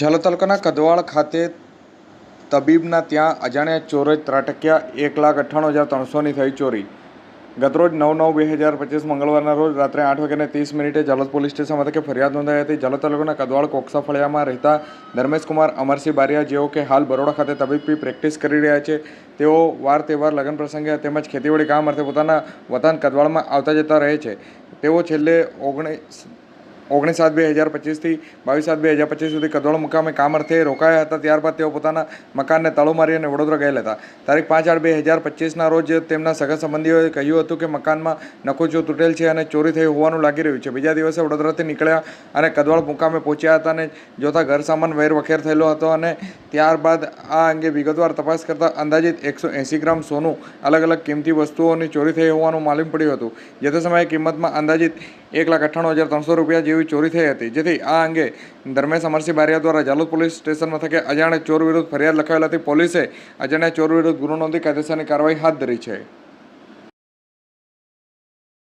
ઝાલોદ તાલુકાના કદવાળ ખાતે તબીબના ત્યાં અજાણ્યા ચોરે ત્રાટક્યા એક લાખ અઠ્ઠાણું હજાર ત્રણસોની થઈ ચોરી. ગતરોજ નવ નવ બે હજાર પચીસ મંગળવારના રોજ રાત્રે આઠ વાગ્યાને ત્રીસ મિનિટે ઝાલોદ પોલીસ સ્ટેશન મથકે ફરિયાદ નોંધાઈ હતી. ઝાલોદ તાલુકાના કદવાળ કોકસા ફળિયામાં રહેતા ધર્મેશકુમાર અમરસિંહ બારિયા, જેઓ કે હાલ બરોડા ખાતે તબીબી પ્રેક્ટિસ કરી રહ્યા છે, તેઓ વાર તહેવાર લગ્ન પ્રસંગે તેમજ ખેતીવાડી કામ અર્થે પોતાના વતન કદવાળમાં આવતા જતા રહે છે. તેઓ છેલ્લે ઓગણીસ ઓગણીસ સાત બે હજાર પચીસથી બાવીસ સાત બે હજાર પચીસ સુધી કદોળ મુકામે કામ અર્થે રોકાયા હતા. ત્યારબાદ તેઓ પોતાના મકાનને તાળું મારી અને વડોદરા ગયેલા હતા. તારીખ પાંચ આઠ બે હજાર પચીસના રોજ તેમના સગા સંબંધીઓએ કહ્યું હતું કે મકાનમાં નકોચો તૂટેલ છે અને ચોરી થઈ હોવાનું લાગી રહ્યું છે. બીજા દિવસે વડોદરાથી નીકળ્યા અને કદવાળ મુકામે પહોંચ્યા હતા અને જોતા ઘર સામાન વેરવખેર થયેલો હતો અને ત્યારબાદ આ અંગે વિગતવાર તપાસ કરતાં અંદાજિત એકસો એંસી ગ્રામ સોનું, અલગ અલગ કિંમતી વસ્તુઓની ચોરી થઈ હોવાનું માલુમ પડ્યું હતું. જે તે સમયે કિંમતમાં અંદાજિત એક લાખ અઠ્ઠાણું હજાર ત્રણસો રૂપિયા જેવી ચોરી થઈ હતી. જેથી આ અંગે ધર્મેશ અમરસિંહ બારિયા દ્વારા જાલોદ પોલીસ સ્ટેશન મથકે અજાણે ચોર વિરુદ્ધ ફરિયાદ લખાવેલાથી પોલીસે અજાણ્યા ચોર વિરુદ્ધ ગુનો નોંધી કાયદેસરની કાર્યવાહી હાથ ધરી છે.